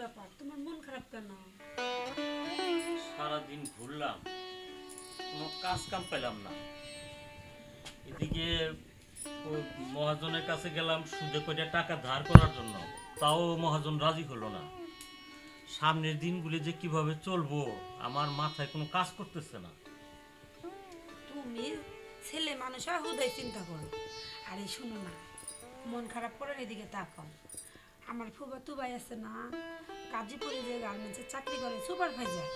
ব্যাপার? তোমার মন খারাপ কেন? সারাদিন ঘুরলাম কোনো কাজ কাম পেলাম না। এদিকে মহাজনের কাছে গেলাম সুদে করে টাকা ধার করার জন্য। তাও মহাজন রাজি হলো না। সামনের দিনগুলি যে কীভাবে চলবো আমার মাথায় কোনো কাজ করতেছে না। তুমি ছেলে মানুষ হয় হুদয় চিন্তা করো। আরে শোনো না মন খারাপ করে এদিকে তাকাও। আমার ফুবা তুবাই আছে না গাজীপুরে যে গার্মেন্টসে চাকরি করে সুপারভাইজার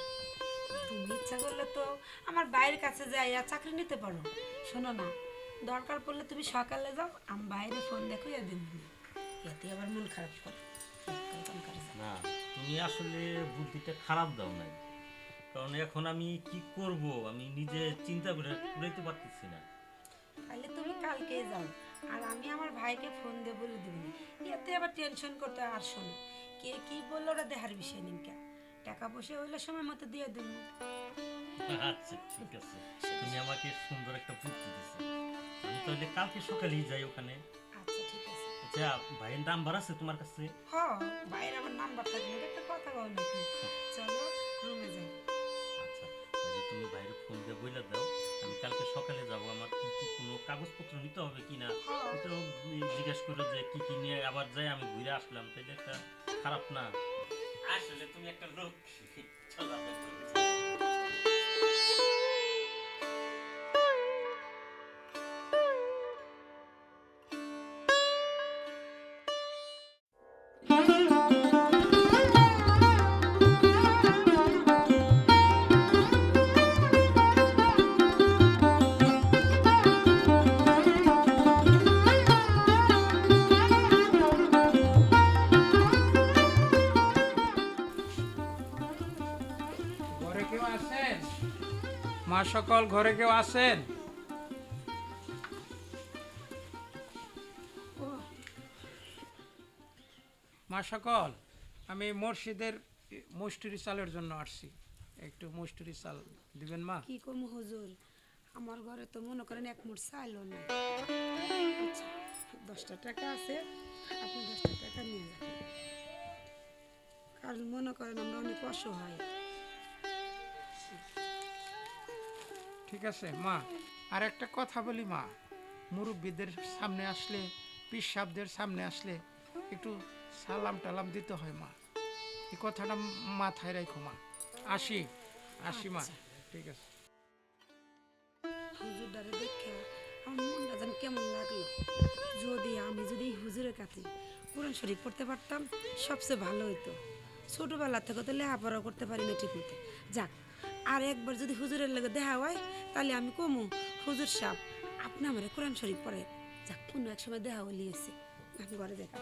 তুমি ইচ্ছা করলে তো আমার বাইরের কাছে যাইয়া চাকরি নিতে পারো। শোনো না দরকার পড়লে তুমি সকালে যাও আমি বাইরে ফোন দেখো দিন এতে আবার মন খারাপ করে। না তুমি আসলে বুদ্ধিটা খারাপ দাও নাই। কারণ এখন আমি কি করব? আমি নিজে চিন্তা করে কুড়াইতে পারতেছি না। তাহলে তুমি কালকে যাও। আর আমি আমার ভাইকে ফোন দিয়ে বলে দেবো এতে আবার টেনশন করতে আর শোনো কে কি বলল ওরা দেহার বিষয় নিন টাকা পয়সা হইলে সময় মতো দিয়ে দেবো। আচ্ছা ঠিক আছে। তুমি আমাকে সুন্দর একটা বুদ্ধি দিছো। আমি তাহলে কালকে সকালেই যাই ওখানে। আচ্ছা ঠিক আছে। আচ্ছা ভাইয়ের নাম্বার আছে তোমার কাছে? হ বাইরে আমার নাম্বার থাকলে একটা কথা নাকি। চলো রুমে যাই। জিজ্ঞেস করে যে কি কি নিয়ে আবার যাই, আমি ঘুরে আসলাম। তাহলে একটা খারাপ না। আসলে তুমি একটা লোক সকল ঘরে কেউ আছেন? মা সকল, আমি মসজিদের মুষ্টিরি চালের জন্য আসছি। একটু মুষ্টিরি চাল দিবেন মা? কি করব হুজুর? আমার ঘরে তো মনে করেন এক মুঠ চাইলো না আচ্ছা দশটা টাকা আছে, আপনি দশটা টাকা নিয়ে যাবেন কারণ মনে করেন আমরা অনেক অসহায়। ঠিক আছে মা। আর একটা কথা বলি মা। মুরব্বীদের সামনে আসলে পিসাবদের সামনে আসলে একটু সালাম টালাম দিতে হয় মা। এই কথাটা মাথায় রাখো মা। আসি আসি মা। ঠিক আছে। হুজুরটারে দেখে আমার মনটা যেন কেমন লাগল। যদি আমি যদি হুজুরের কাছে কোরআন শরীফ পড়তে পারতাম সবচেয়ে ভালো হতো ছোটোবেলা থেকে তো লেখাপড়া করতে পারি না ঠিক মতো। যাক আর একবার যদি হুজুরের লগে দেখা হয় তাহলে আমি কমু। হুজুর সাহেব আপনি আমার কোরআন শরীফ পড়ে যাক কোনো এক সময় দেখা হলিয়েছে আমি ঘরে দেখা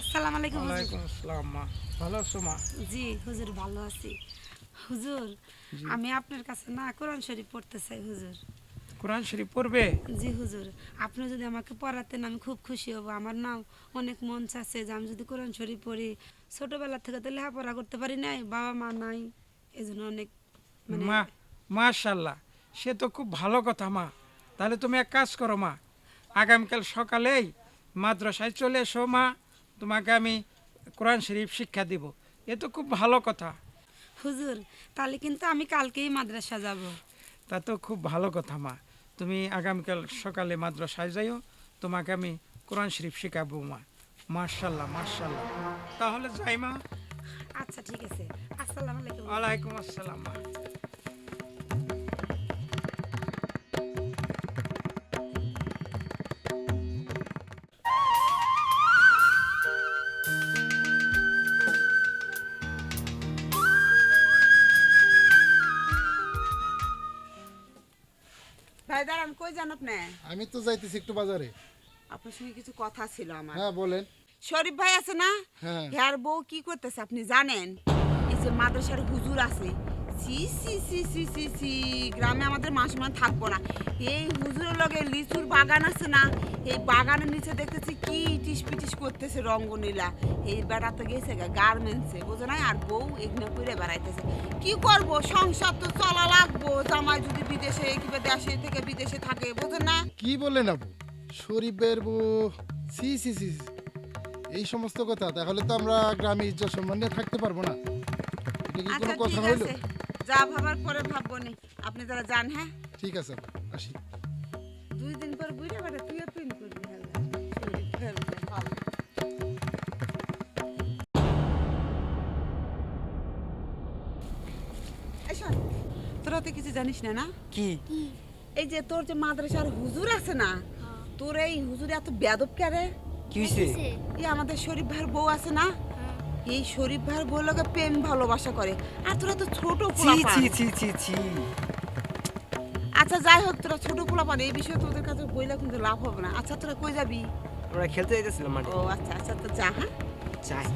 আসসালামু আলাইকুম ওয়ালাইকুম আসসালাম মা। ভালো আছো মা? জি হুজুর ভালো আছি। হুজুর আমি আপনার কাছে না কোরআন শরীফ পড়তে চাই হুজুর। কোরআন শরীফ পড়বে? জি হুজুর। আপনি যদি আমাকে পড়াতেন আমি খুব খুশি হব। আমার নাম অনেক মন চাচ্ছে যে আমি যদি কোরআন শরীফ পড়ি। ছোটবেলা থেকে তো লেখাপড়া করতে পারি নাই বাবা মা নাই এই জন্য অনেক মানে মা মাশাল্লাহ সে তো খুব ভালো কথা মা। তাহলে তুমি এক কাজ করো মা। আগামীকাল সকালেই মাদ্রাসায় চলে এসো মা। তোমাকে আমি কোরআন শরীফ শিক্ষা দিব। এ তো খুব ভালো কথা। হুজুর তাহলে কিন্তু আমি কালকেই মাদ্রাসা যাব। তা তো খুব ভালো কথা মা। তুমি আগামীকাল সকালে মাদ্রাসায় যাইও তোমাকে আমি কোরআন শরীফ শেখাবো মা। মার্শাল্লাহ মার্শাল্লাহ তাহলে যাই মা। আচ্ছা ঠিক আছে। আসসালামু আলাইকুম। ওয়ালাইকুম আসসালাম মা। দাঁড়ান কই যান আপনি? আমি তো যাইতেছি একটু বাজারে। আপনার সঙ্গে কিছু কথা ছিল আমার। হ্যাঁ বলেন। শরীফ ভাই আছে না? হ্যাঁ। বউ কি করতেছে আপনি জানেন? এই যে মাদ্রাসার হুজুর আছে সি সি সি সি সি সি গ্রামে আমাদের মাস মান থাকব না। এই হুজুরের লগে লিচুর বাগান আছে না এই বাগানের নিচে দেখতেছি কি টিস পিটিস করতেছে রঙ্গনীলা এই বেড়া তো গেছে গার্মেন্টসে বোঝো না আর বউ এগুলো করে বেড়াইতেছে। কি করব? সংসার তো চলা লাগবো। জামাই যদি বিদেশে কিংবা দেশে থেকে বিদেশে থাকে বোঝো না? কি বললেন আপু? শরীফের বউ সি সি সি। এই সমস্ত কথা তাহলে তো আমরা গ্রামে ইজ্জত সম্মান নিয়ে থাকতে পারব না। এটা কি আচ্ছা কোনো কথা হইল? আছে। যা ভাবার পরে ভাববো নি। আপনি যারা যান হ্যাঁ? ঠিক আছে আসি। দুই দিন পর বুঝে বেড়া তুইও প্রিন্ট করবি হ্যাঁ শোন, তোরা তো কিছু জানিস না না? কি? এই যে তোর যে মাদ্রাসার হুজুর আছে না তোর এই হুজুর এত বেদব কেরে? কি হইছে? এই আমাদের শরীফ ভাইয়ের বউ আছে না? এই শরীফ ভাইয়ের বউ লোকে প্রেম ভালোবাসা করে। আর তোরা তো ছোট ছি ছি ছি ছি ছি। আচ্ছা যাই হোক তোরা ছোট পোলাপান এই বিষয়ে তোদের কাছে বইলে কিন্তু লাভ হবে না। আচ্ছা তোরা কই যাবি? আমরা খেলতে যাইতেছিলাম মাঠে। ও আচ্ছা আচ্ছা তো যা হ্যাঁ? চাই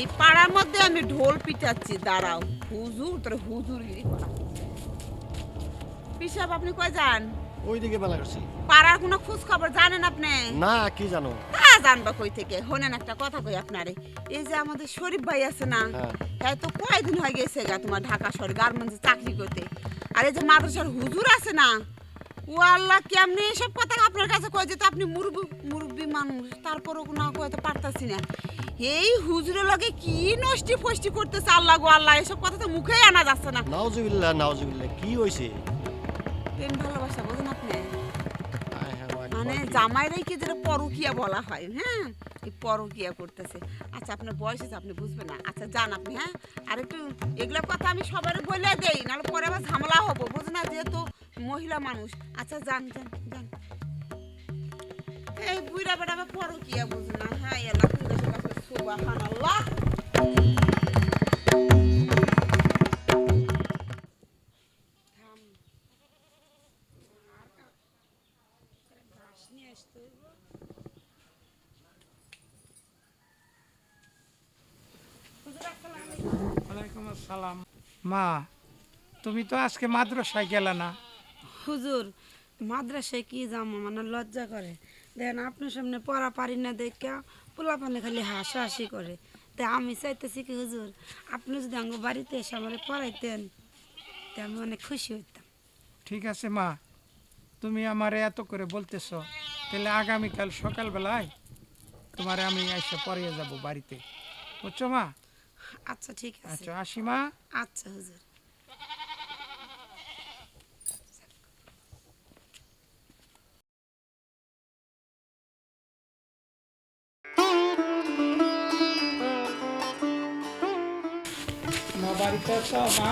এই পাড়ার মধ্যে আমি ঢোল পিটাচ্ছি দাঁড়াও। হুজুর তোর করা পিসাব আপনি কয় যান? ওইদিকে বেলা করছি। পাড়ার কোনো খোঁজ খবর জানেন আপনি? না কি জানো? তা জানবা কই থেকে? হোনেন একটা কথা কই আপনারে। এই যে আমাদের শরীফ ভাই আছে না হ্যাঁ। হ্যাঁ তো কয়দিন হয়ে গেছে গা তোমার ঢাকা শহরে গার্মেন্টসে চাকরি করতে? আর এই যে মাদ্রাসার হুজুর আছে না ও আল্লাহ কেমনি এসব কথা আপনার কাছে কয় যে আপনি মুরব্বী মুরব্বী মানুষ তারপরও না কয়তে পারতাছি না। এই হুজুরের লগে কি নষ্টি ফষ্টি করতেছে আল্লাহ গো আল্লাহ এসব কথা তো মুখেই আনা যাচ্ছে না। নাওজুবিল্লাহ নাওজুবিল্লাহ কি হইছে? প্রেম ভালোবাসা বোঝেন আপনি? মানে। জামাইরাই কি যেটা পরকিয়া বলা হয় হ্যাঁ? এই পরকিয়া করতেছে। আচ্ছা আপনার বয়স আছে আপনি বুঝবেন না। আচ্ছা যান আপনি হ্যাঁ? আর একটু এগুলো কথা আমি সবার বলে দেই নাহলে পরে আবার ঝামেলা হব বুঝেন না যেহেতু মহিলা মানুষ। আচ্ছা যান যান যান। এই বুড়া বেটা আবার পরকিয়া বুঝে না। হ্যাঁ এলা কিন্তু আসসালাম মা তুমি তো আজকে মাদ্রাসায় গেলে না। হুজুর মাদ্রাসায় কি যাব মানে লজ্জা করে। দেখেন আপনার সামনে পড়া পারি না দেখা পোলাপানে খালি হাসাহাসি করে। তাই আমি চাইতেছি কি হুজুর আপনি যদি আমার বাড়িতে এসে আমার পড়াইতেন তা আমি অনেক খুশি হইতাম। ঠিক আছে মা। তুমি আমারে এত করে বলতেছ তাহলে আগামীকাল সকালবেলায় তোমারে আমি এসে পড়িয়ে যাব বাড়িতে। বুঝছ মা? আচ্ছা ঠিক আছে। আচ্ছা আসি মা আচ্ছা হুজুর। মা বাড়িতে আছো? মা?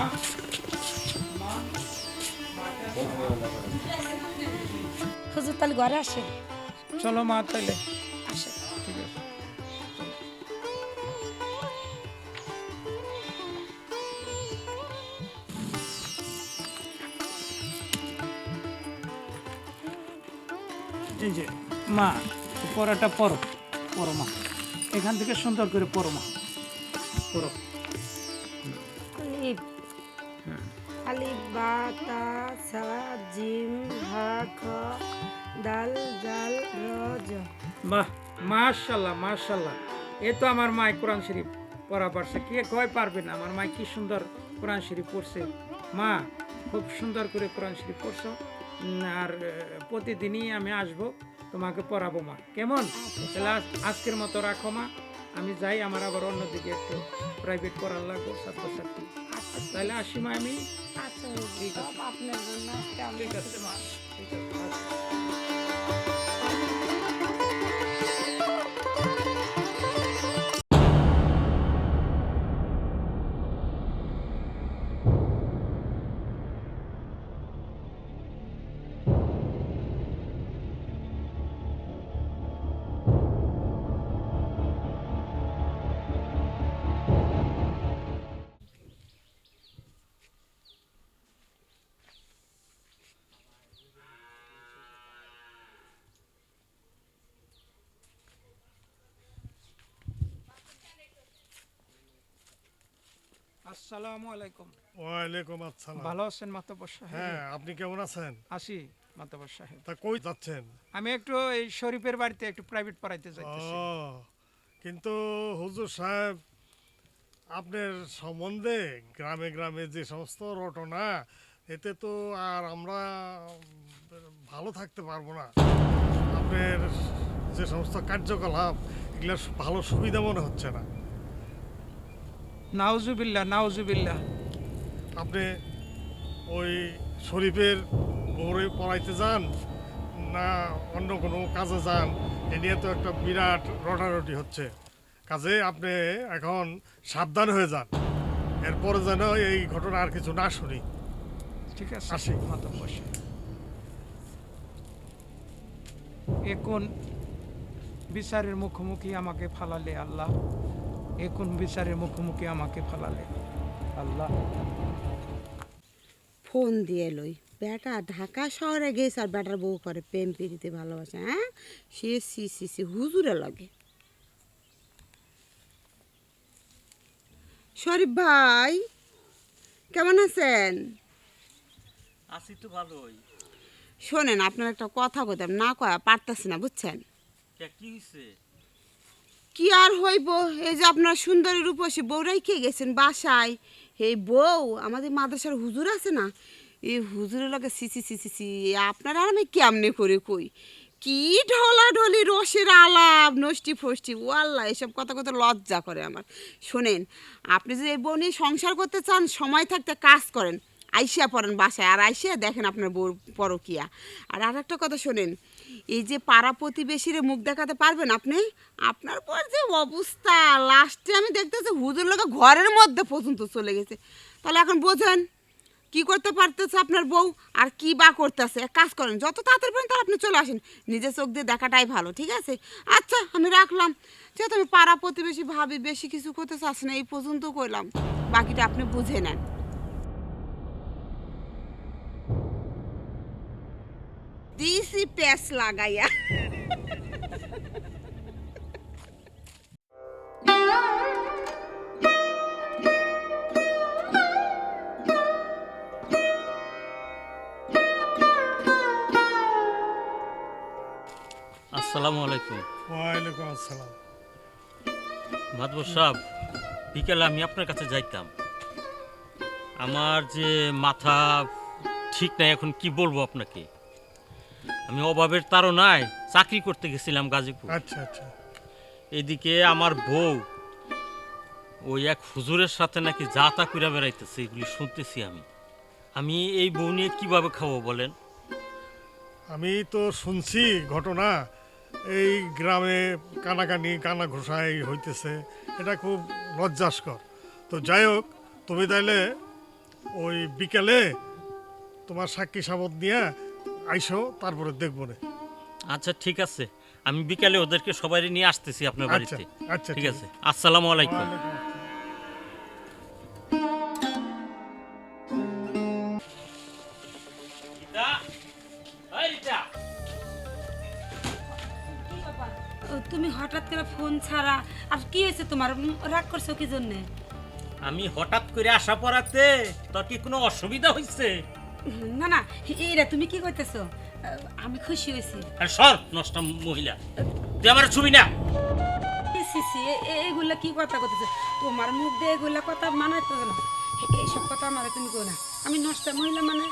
হুজুর তাহলে ঘরে আসে চলো মা তাইলে এই যে মা পড়াটা পড়ো পড়ো মা। এখান থেকে সুন্দর করে পরমা আলিফ আলিফ বা তা সা জিম হা খ দাল জাল র বাহ মাশাল্লাহ মাশাল্লাহ। এ তো আমার মায় কোরআন শরীফ পড়া পারছে। কে কয় পারবে না? আমার মায় কি সুন্দর কোরআন শরীফ পড়ছে। মা খুব সুন্দর করে কোরআন শরীফ পড়ছো। আর প্রতিদিনই আমি আসব তোমাকে পড়াবো মা। কেমন? তাহলে আজকের মতো রাখো মা। আমি যাই আমার আবার অন্যদিকে একটু প্রাইভেট পড়ার লাগবো ছাত্রছাত্রী। তাহলে আসি মা আমি। আচ্ছা ঠিক আছে মা। আসসালামু আলাইকুম। ওয়ালাইকুম আসসালাম। ভালো আছেন মাতব্বর সাহেব? হ্যাঁ আপনি কেমন আছেন? আসি মাতব্বর সাহেব। তা কই যাচ্ছেন? আমি একটু এই শরীফের বাড়িতে একটু প্রাইভেট পড়াইতে যাইতেছি। কিন্তু হুজুর সাহেব আপনার সম্বন্ধে গ্রামে গ্রামে যে সমস্ত রটনা এতে তো আর আমরা ভালো থাকতে পারব না। আপনার যে সমস্ত কার্যকলাপ এগুলো ভালো সুবিধা মনে হচ্ছে না। নাউজুবিল্লাহ নাউজুবিল্লাহ। আপনি ওই শরীফের বউরে পড়াইতে যান না অন্য কোনো কাজে যান? এ নিয়ে তো একটা বিরাট রটারটি হচ্ছে। কাজে আপনি এখন সাবধান হয়ে যান। এরপরে যেন এই ঘটনা আর কিছু না শুনি। ঠিক আছে আসি। মাতব্বর সাহেব এখন বিচারের মুখোমুখি আমাকে ফালালে আল্লাহ? এখন বিচারের মুখোমুখি আমাকে ফালালে? আল্লাহ। ফোন দিয়ে লই। বেটা ঢাকা শহরে গেছে আর বেটার বউ করে প্রেম পিড়িতে ভালোবাসে হ্যাঁ? সে সি সি সি হুজুরে লাগে। শরীফ ভাই কেমন আছেন? আছি তো ভালোই। শোনেন আপনার একটা কথা কইতাম না কয়া পারতাছি না বুঝছেন? কে কি হয়েছে কি আর হইব? এই যে আপনার সুন্দরী রূপসী বউ রেখে গেছেন বাসায়। হে বউ, আমাদের মাদ্রাসার হুজুর আছে না? এই হুজুরের লগে সিসি সিসি সি আপনার আর আমি কেমনে করে কই? কি ঢলা ঢলি রসের আলাপ, নষ্টি ফষ্টি ও আল্লাহ এসব কথা কথা লজ্জা করে আমার। শোনেন, আপনি যদি এই বউ নিয়ে সংসার করতে চান, সময় থাকতে কাজ করেন আইসিয়া পড়েন বাসায়, আর আইসিয়া দেখেন আপনার বউ পরকিয়া। আর আর একটা কথা শোনেন এই যে পাড়া প্রতিবেশীরে মুখ দেখাতে পারবেন আপনি? আপনার পর যে অবস্থা। লাস্টে আমি দেখতেছি হুজুর লোকে ঘরের মধ্যে পর্যন্ত চলে গেছে। তাহলে এখন বোঝেন, কি করতে পারতেছে আপনার বউ আর কি বা করতেছে? এক কাজ করেন, যত তাড়াতাড়ি পারেন তাহলে আপনি চলে আসেন। নিজের চোখ দিয়ে দেখাটাই ভালো, ঠিক আছে? আচ্ছা আমি রাখলাম। যেহেতু আমি পাড়া প্রতিবেশী ভাবি, বেশি কিছু করতে চাচ্ছি না, এই পর্যন্ত করলাম। বাকিটা আপনি বুঝে নেন। দিছি প্যাস লাগাইয়া আসসালামু আলাইকুম ওয়ালাইকুম আসসালাম। মাদবর সাহেব বিকেলে আমি আপনার কাছে যাইতাম। আমার যে মাথা ঠিক নাই এখন কি বলব আপনাকে? আমি অভাবের তাড়নায় চাকরি করতে গেছিলাম গাজীপুর। আচ্ছা আচ্ছা। এদিকে আমার বউ ওই এক হুজুরের সাথে নাকি যা তা করে বেড়াইতেছে এগুলি শুনতেছি আমি। আমি এই বউ নিয়ে কীভাবে খাব বলেন? আমি তো শুনছি ঘটনা এই গ্রামে কানাকানি কানা ঘোষাই হইতেছে এটা খুব লজ্জাস্কর। তো যাই হোক তুমি তাইলে ওই বিকেলে তোমার সাক্ষী সাবত নিয়ে আইসো তারপরে দেখব না আচ্ছা ঠিক আছে। আমি বিকালে ওদেরকে সবাই নিয়ে আসতেছি আপনার আচ্ছা, বাড়িতে। আচ্ছা, ঠিক আছে। আসসালামু আলাইকুম। তুমি হঠাৎ করে ফোন ছাড়া আর কি হয়েছে তোমার? রাগ করছ কি জন্যে? আমি হঠাৎ করে আসা পড়াতে তোর কি কোনো অসুবিধা হয়েছে না না এইরা তুমি কি করতেছো আমি খুশি হয়েছি। আর সর নষ্ট মহিলা। তুই আমার ছবি না। সি, সি, সি, এ- এ- এগুলা কি কথা করতেছো তোমার মুখ দিয়ে এগুলা কথা মানাইতো না। এইসব কথা আমার তুমি কো না। আমি নষ্ট মহিলা মানে?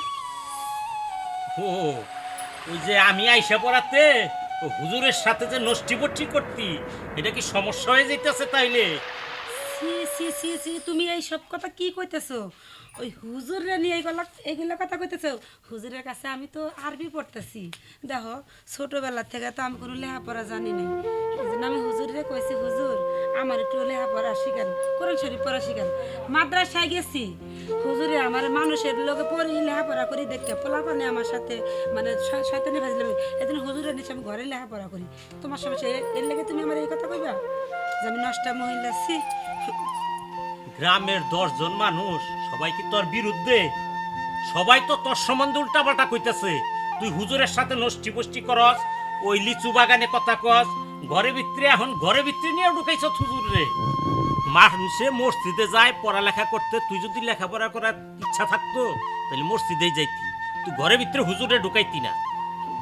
ও ওই যে আমি আইসা পড়াতে হুজুরের সাথে যে নষ্টি বষ্টি করতি এটা কি সমস্যা হয়ে যাইতেছে তাইলে? সি সি সি সি তুমি এই সব কথা কি কইতেছো? ওই হুজুরে নিয়ে এইগুলা এইগুলা কথা কইতেছো। হুজুরের কাছে আমি তো আরবি পড়তেছি। দেখো, ছোটবেলা থেকে তো আমি কোনো লেখাপড়া জানি নাই। এই আমি হুজুরে কইছি, হুজুর, আমার একটু লেখাপড়া শিখান, কোরআন শরীফ পড়া শিখান। মাদ্রাসায় গেছি। হুজুরে আমার মানুষের লোকে পড়ি, লেখাপড়া করি দেখতে, পোলাপানে আমার সাথে মানে শয়তানি ভাজলাম এদিন হুজুরের নিচে আমি ঘরে লেখাপড়া করি। তোমার সমস্যা এর লেগে তুমি আমার এই কথা কইবা? যে আমি নষ্টা মহিলা, ছি। গ্রামের দশজন মানুষ, সবাই কি তোর বিরুদ্ধে? সবাই তো তোর সম্বন্ধে উল্টাপাল্টা কইতেছে। তুই হুজুরের সাথে নষ্টি বষ্টি করস, ওই লিচু বাগানে কথা কস, ঘরে ভিতরে এখন ঘরে ভিতরে নিয়ে ঢুকাইছ হুজুর রে। মানুষে মসজিদে যায়, পড়ালেখা করতে, তুই যদি লেখাপড়া করার ইচ্ছা থাকতো, তাহলে মসজিদেই যাইতি। তুই ঘরের ভিতরে হুজুরে ঢুকাইতি না।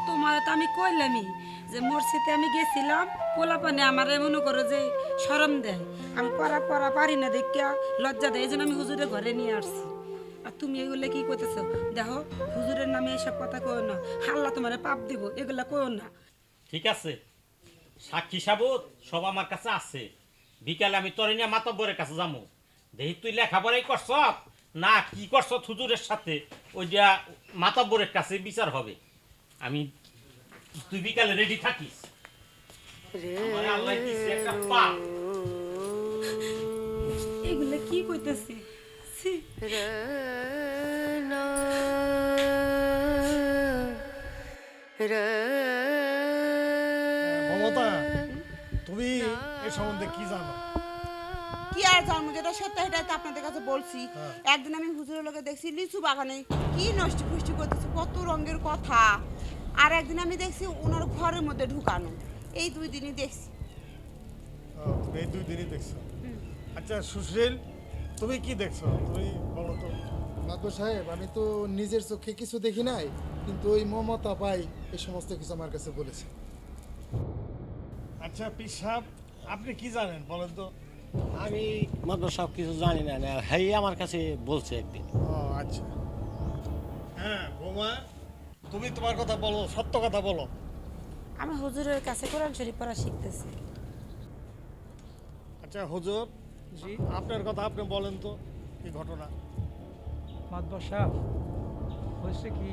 তোমার তো আমি কইলামই যে মসজিদে আমি গেছিলাম, পোলাপানে আমার মনে করো যে শরম দেয়। আমি পড়া পড়া পারি না দেখিয়া লজ্জা দেয়। এই জন্য আমি হুজুরের ঘরে নিয়ে আসছি। আর তুমি এগুলো কি করতেছো দেখো হুজুরের নামে এসব কথা কই না। হাল্লা তোমার পাপ দিব এগুলা কই না। ঠিক আছে। সাক্ষী সাবত সব আমার কাছে আছে। বিকালে আমি তোর নিয়ে মাতব্বরের কাছে যাব দেখি তুই লেখাপড়াই করছ? না কি করছ হুজুরের সাথে? ওইটা মাতব্বরের কাছে বিচার হবে। আমি তুই বিকালে রেডি থাকিস। আল্লাহ একটা পাপ। এগুলা কি কইতেছি? ছি। মমতা তুমি এই সম্বন্ধে কি জানো? কি আর জন্ম যেটা সত্য সেটাই তো আপনাদের কাছে বলছি। হ্যাঁ। একদিন আমি হুজুরের লোকে দেখছি লিচু বাগানে কি নষ্ট ফুষ্টি করতেছে কত রঙের কথা। আর একদিন আমি দেখছি ওনার ঘরের মধ্যে ঢুকানো। এই দুই দিনই দেখছি। এই দুই দিনই দেখছ? আচ্ছা সুশীল তুমি কি দেখছ? তুমি বলো তো। মাতবর সাহেব আমি তো নিজের চোখে কিছু দেখি নাই কিন্তু ওই মমতা পাই এই সমস্ত কিছু আমার কাছে বলেছে। আচ্ছা পিসাব আপনি কি জানেন বলেন তো? আমি মাত্র সব কিছু জানি না না হেই আমার কাছে বলছে একদিন। ও আচ্ছা। হ্যাঁ বোমা তুমি তোমার কথা বলো সত্য কথা বলো। আমি হুজুরের কাছে কোরআন শরীফ পড়া শিখতেছি। আচ্ছা হুজুর জি আপনার কথা আপনি বলেন তো কি ঘটনা? সাহেব হয়েছে কি?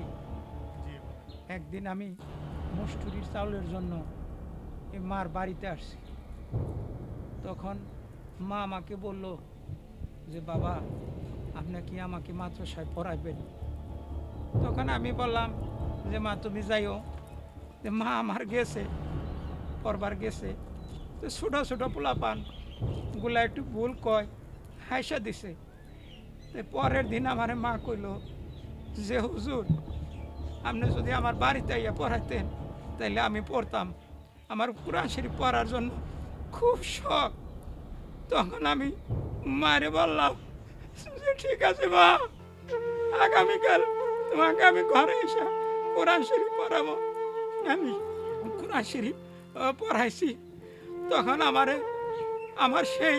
একদিন আমি মুষ্টুরির চাউলের জন্য এই মার বাড়িতে আসছি। তখন মা আমাকে বলল যে বাবা আপনি কি আমাকে মাদ্রাসায় পড়াইবেন? তখন আমি বললাম যে মা তুমি যাইও। যে মা আমার গেছে পরবার গেছে। তো ছোটো ছোটো পোলা পান গুলা একটু ভুল কয়, হাইসা দিছে। পরের দিন আমার মা কইল, যে হুজুর, আপনি যদি আমার বাড়িতে ইয়ে পড়াইতেন তাহলে আমি পড়তাম। আমার কোরআন শরীফ পড়ার জন্য খুব শখ। তখন আমি মারে বললাম, যে ঠিক আছে মা, আগামীকাল তোমাকে আমি ঘরে এসে কোরআন শরীফ পড়াবো। আমি কোরআন শরীফ পড়াইছি। তখন আমারে আমার সেই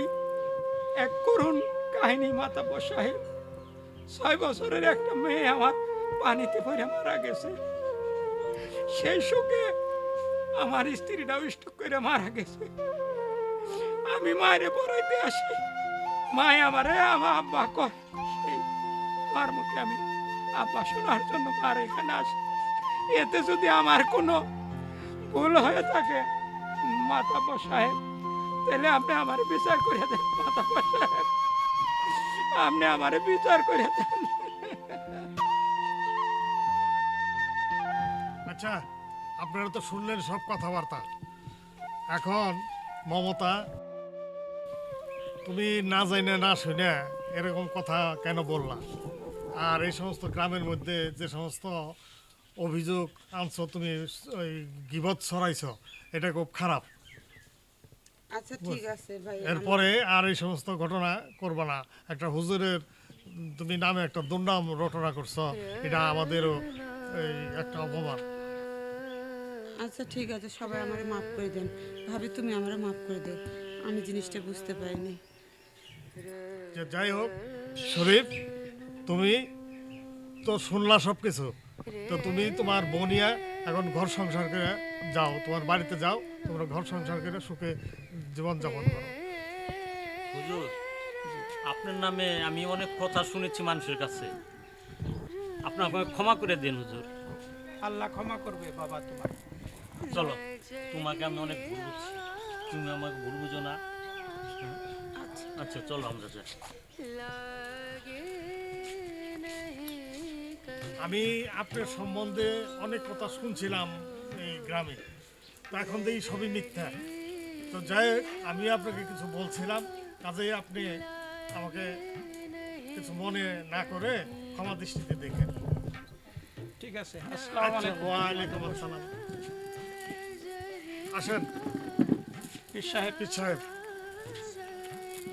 এক করুণ কাহিনী মাতা সাহেব ছয় বছরের একটা মেয়ে আমার পানিতে পড়ে মারা গেছে। সেই সুখে আমার স্ত্রীটাও স্টক করে মারা গেছে। আমি মায়ের পড়াইতে আসি। মায় আমারে আমার আব্বা কর সেই মার মুখে আমি আব্বা শোনার জন্য মার এখানে আসি। এতে যদি আমার কোনো ভুল হয়ে থাকে, মাতা সাহেব তাহলে আপনি আমার বিচার করে দেন আপনি আমারে বিচার করে দেন। আচ্ছা আপনারা তো শুনলেন সব কথাবার্তা। এখন, মমতা, তুমি না জানে না শুনে এরকম কথা কেন বললা? আর এই সমস্ত গ্রামের মধ্যে যে সমস্ত অভিযোগ আনছো, তুমি ওই গিবত ছড়াইছ, এটা খুব খারাপ। আচ্ছা ঠিক আছে ভাই এরপরে আর এই সমস্ত ঘটনা করবে না। একটা হুজুরের তুমি নামে একটা দুর্নাম রটনা করছ এটা আমাদেরও এই একটা অপমান। আচ্ছা ঠিক আছে সবাই আমারে মাফ করে দেন। ভাবি তুমি আমারে মাফ করে দাও। আমি জিনিসটা বুঝতে পারিনি। যে যাই হোক শরীফ তুমি তো শুনলা সব কিছু তো তুমি তোমার বোনিয়া এখন ঘর সংসার করে যাও তোমার বাড়িতে যাও তোমরা ঘর সংসার করে সুখে জীবনযাপন করো। হুজুর আপনার নামে আমি অনেক কথা শুনেছি মানুষের কাছে। আপনি আমাকে ক্ষমা করে দিন হুজুর। আল্লাহ ক্ষমা করবে বাবা তোমার। চলো তোমাকে আমি অনেক ভুল বুঝছি। তুমি আমাকে ভুল বুঝো না। আচ্ছা চলো আমরা যাই। আমি আপনার সম্বন্ধে অনেক কথা শুনছিলাম এই গ্রামে। তো এখন দেখি সবই মিথ্যা। তো যাই আমি আপনাকে কিছু বলছিলাম কাজেই আপনি আমাকে কিছু মনে না করে ক্ষমা দৃষ্টিতে দেখেন। ঠিক আছে আসসালামু আচ্ছা আলাইকুম। ওয়ালাইকুম আসসালাম। আসেন। পীর সাহেব। পীর সাহেব।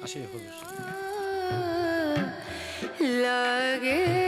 আসি হুজুর। সাহেব।